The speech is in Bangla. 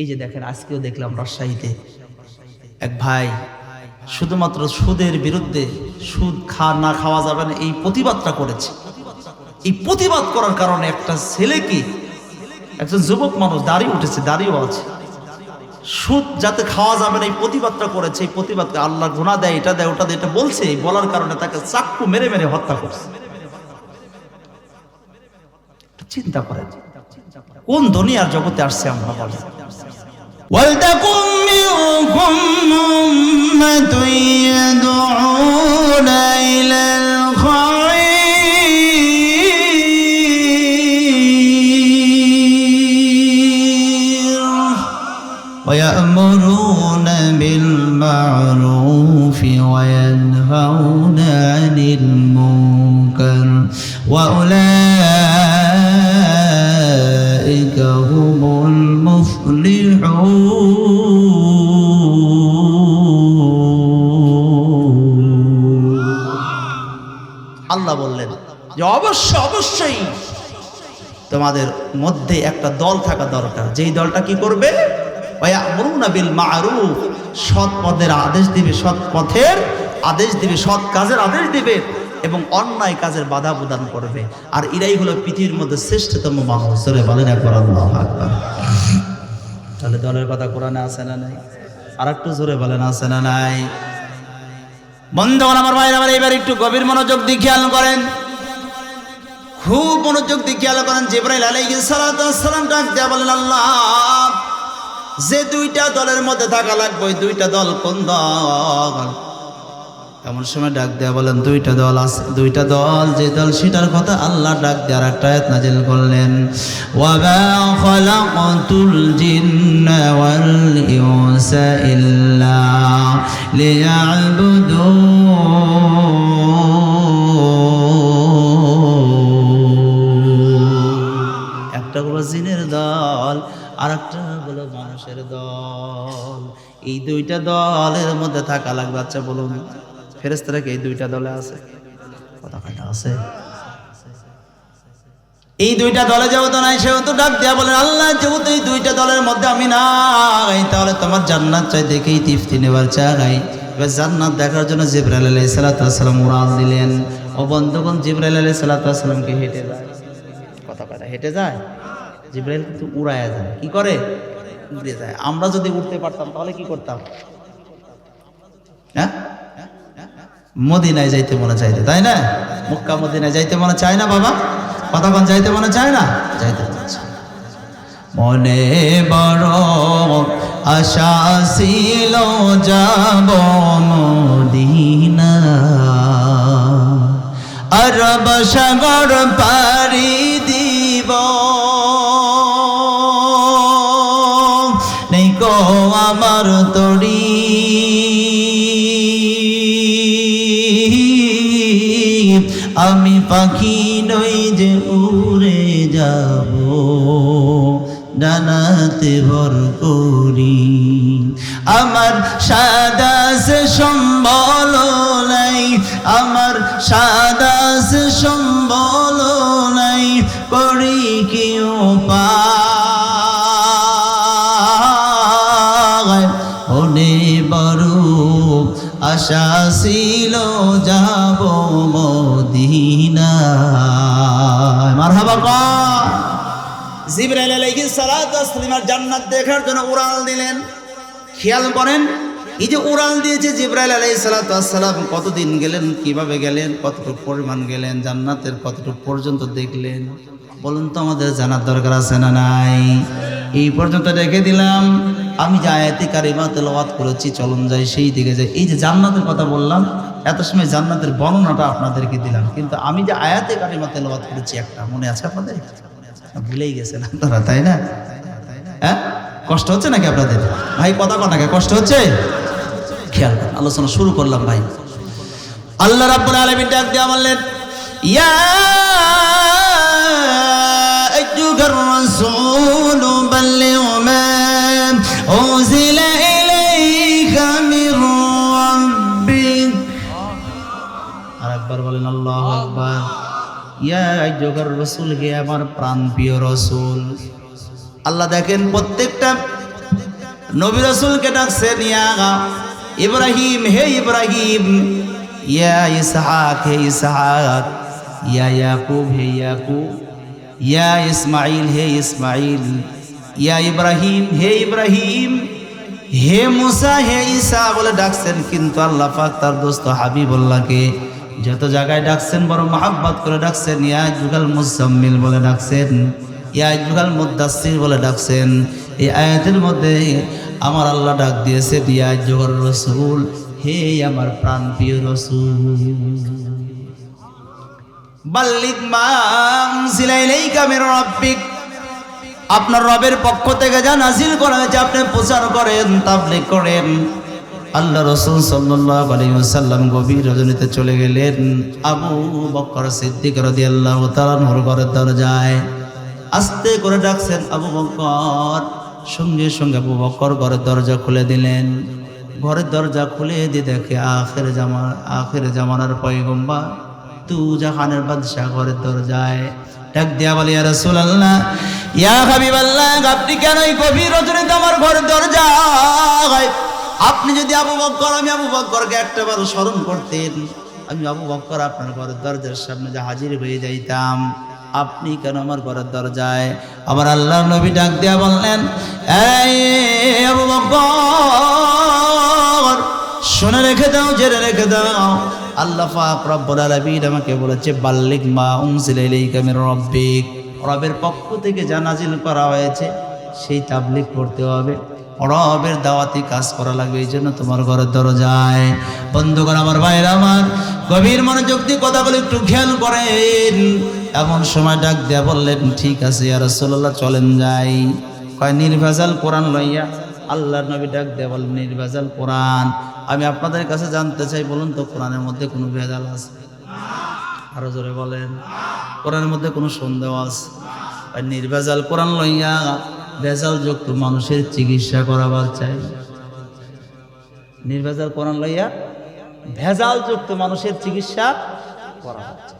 এই যে দেখেন, আজকেও দেখলাম রাজশাহীতে এক ভাই শুধুমাত্র সুদের বিরুদ্ধে সুদ খা না খাওয়া যাবে না, এই প্রতিবাদটা করেছে। এই প্রতিবাদ করার কারণে একটা ছেলেকে একজন যুবক মানুষ দাঁড়িয়ে উঠেছে, দাঁড়িয়েও আছে। সুদ যাতে খাওয়া যাবে না, এই প্রতিবাদটা করেছে, এই প্রতিবাদকে আল্লাহ গুণা দেয়, এটা দেয়, ওটা দেয়, এটা বলছে, এই বলার কারণে তাকে চাক্কু মেরে মেরে হত্যা করছে। চিন্তা করেন, কোন দুনিয়ার জগতে আসছে আমরা বলেন। ولتكن منكم أمة يدعون إلى الخير. ويأمرون بالمعروف وينهون عن المنكر. وأولئك আল্লাহ বললেন যে অবশ্য, অবশ্যই তোমাদের মধ্যে একটা দল থাকা দরকার। যেই দলটা কি করবে? সৎ পথের আদেশ দিবে, সৎ পথের আদেশ দিবে, সৎ কাজের আদেশ দিবে এবং অন্যায় কাজের বাধা প্রদান করবে। আর এরাই হলো পৃথিবীর মধ্যে শ্রেষ্ঠতম মানুষ বলেন একবার, আল্লাহ তাহলে দলের কথা কোরআনে আছে না নাই? আর একটু জোরে বলেন, আছে না নাই? বন্ধুগণ, আমার ভাইরা আমার এইবার একটু গভীর মনোযোগ দিয়ে খেয়াল করেন। খুব মনোযোগ দিয়ে খেয়াল করেন, জিব্রাইল আলাইহিস সালাতু সালাম ডাক দেয়া বলেন, আল্লাহ, যে দুইটা দলের মধ্যে থাকা লাগবে দুইটা দল কোন দল? এমন সময় ডাক দেয়া বলেন, দুইটা দল আছে, দুইটা দল যে দল সেটার কথা আল্লাহ ডাক দেওয়ার একটা আয়াত নাজিল করলেন। ইল্লা একটা হলো জিনের দল আর একটা হলো মানুষের দল। এই দুইটা দলের মধ্যে থাকা লাগবে আচ্ছা বলুন। ফেরেস্তারা কি এই দুইটা দলে আছে? কথা কথা আছে। এই দুইটা দলে যেহেতু নাই, সেহেতু ডাক দেয়া বলেন, আল্লাহ, যেহেতু এই দুইটা দলের মধ্যে আমি নাই, তাহলে তোমার জান্নাত চাই দেখেই তিফতি নেবার চাই এবার জান্নাত দেখার জন্য জিব্রাইল আলাইহিস সালাম উড়াল দিলেন। ও বন্ধুগণ, জিব্রাইল আলাইহিস সালামকে হেঁটে যায়। কথা কথা হেঁটে যায়, জিব্রাইল কিন্তু উড়ায়া যায়। কি করে? উড়ে যায়। আমরা যদি উঠতে পারতাম, তাহলে কি করতাম? হ্যাঁ? মদিনায় যাইতে মনে চাইতে, তাই না? মক্কা মদিনায় যাইতে মনে চায় না বাবা? কতক্ষণ যাইতে মনে চায় না? যাইতে মনে মনে বড় আশা ছিল যাব মদিনা। আরব সাগর পারি দিব। নেই গো আমার তরি আমি পাখি নই যে উড়ে যাব, ডানাতে ভর করি। আমার সাদা সে সম্বল নাই, আমার সাদা সে সম্বল নাই, করি কেউ পায় কর জিব্রাইল আলাইহিস সালাতু ওয়াসসালাম জান্নাত দেখার জন্য উড়াল দিলেন। খেয়াল করেন, এই যে উড়াল দিয়েছে জিব্রাইল আলাইহিস সালাতু ওয়াসসালাম, কতদিন গেলেন, কীভাবে গেলেন, কতটুকু পরিমাণ গেলেন, জান্নাতের কতটুকু পর্যন্ত দেখলেন, বলুন তো আমাদের জানার দরকার আছে না নাই? এই পর্যন্ত রেখে দিলাম। আমি যে আয়াতি কারিমা তেলাওয়াত করেছি, চলন যাই, সেই দিকে যাই। এই যে জান্নাতের কথা বললাম এত সময় জান্নাতের বর্ণনাটা আপনাদেরকে দিলাম, কিন্তু আমি যে আয়াতে কারিমা তেলবাদ করেছি একটা, মনে আছে আপনাদের? ভুলেই গেছেন আপনারা, তাই না? হ্যাঁ? কষ্ট হচ্ছে নাকি আপনাদের? ভাই, কথা কটাকে কষ্ট হচ্ছে? খেয়াল আলোচনা শুরু করলাম ভাই। আল্লাহ রাব্বুল আলামিন ডাক দিয়ে বললেন, ইয়া আর একবার বলেন, আল্লাহ আকবার। ইয়া আইয়ুহার রাসূল, হে আমার প্রাণ প্রিয় রাসূল। আল্লাহ দেখেন, প্রত্যেকটা নবী রসুলকে ডাকছেন ইয়া ইব্রাহিম, হে ইব্রাহিম। ইয়া ইসহাক, হে ইসহাক। ইয়া ইয়াকুব, হে ইয়াকুব। ইয়া ইসমাইল হে ইসমাইল ইয়া ইব্রাহিম, হে ইব্রাহিম। হে মুসা, হে ঈসা বলে ডাকছেন, কিন্তু আল্লাহ পাক তার দোস্ত হাবিবুল্লাহকে যত জায়গায় ডাকছেন, বড় মহাব্বত করে ডাকছেন, ইয়া যুগাল মুসাম্মিল বলে ডাকছেন, ইয়া যুগাল মুদাসির বলে ডাকছেন, এই আয়াতের মধ্যে আমার আল্লাহ ডাক দিয়েছে, ইয়া যুগল রসুল, হে আমার প্রাণ প্রিয় রসুল। বাল্লিক মাম সিলাইলাইকা মির রাব্বিক। আপনার রবের পক্ষ থেকে যা নাজিল করা হয়েছে, আপনি প্রচার করেন, তাবলিগ করেন। আল্লাহ রসুল সাল্লাল্লাহু আলাইহি ওয়াসাল্লাম গভীর রজনীতে চলে গেলেন। আবু বকর সিদ্দিক রাদিয়াল্লাহু তাআলা নূর ঘরের দরজায় আস্তে করে ডাকছেন আবু বকর। সঙ্গে সঙ্গে আবু বকর ঘরের দরজা খুলে দিলেন। ঘরের দরজা খুলে দিয়ে দেখে আখের জামা, আখের জামানার পয়গম্বা তু জাহানের বাদশাহ ঘরের দরজায় ডাক দিয়া বলি, ইয়া রাসূলুল্লাহ, ইয়া হাবিবাল্লাহ, আপনি কেন এই গভীর রজনীতে আমার ঘরের দরজায় আপনি যদি আবু বক্কর, আমি আবু বক্করকে একটা বার স্মরণ করতেন। আমি আবু বক্কর আপনার ঘরের দরজার সামনে যে হাজির হয়ে যাইতাম। আপনি কেন আমার ঘরের দরজায়? আমার আল্লাহ নবী ডাক দিয়া বললেন, এই আবু বক্কর, শুনে রেখে দাও, জেনে রেখে দাও। আল্লাহ পাক রব্বুল আলামিন আমাকে বলেছে বাল্লিক মা উনজিলা ইলাইকা মির রাব্বিক। রবের পক্ষ থেকে যা নাজিল করা হয়েছে, সেই তাবলিগ করতে হবে। রবের দাওয়াতি কাজ করা লাগবে, এই জন্য তোমার ঘরের দরজায়। বন্ধুগণ, আমার ভাইয়ের, আমার গভীর মনোযোগ দিয়ে কথাগুলো একটু খেয়াল করেন। এমন সময় ডাক দেয়া বললেন, ঠিক আছে আর রাসূলুল্লাহ, চলেন যাই। কয়, নির্ভেজাল কোরআন লইয়া? আল্লাহর নবী ডাক দেয়া বলেন নির্ভেজাল কোরআন, আমি আপনাদের কাছে জানতে চাই, বলুন তো কোরআনের মধ্যে কোনো ভেজাল আছে? আরও জোরে বলেন, কোরআনের মধ্যে কোনো সন্দেহ আছে? নির্ভেজাল কোরআন লইয়া ভেজাল যুক্ত মানুষের চিকিৎসা করাবার চাই। নির্ভেজাল কোরআন লইয়া ভেজালযুক্ত মানুষের চিকিৎসা করা হচ্ছে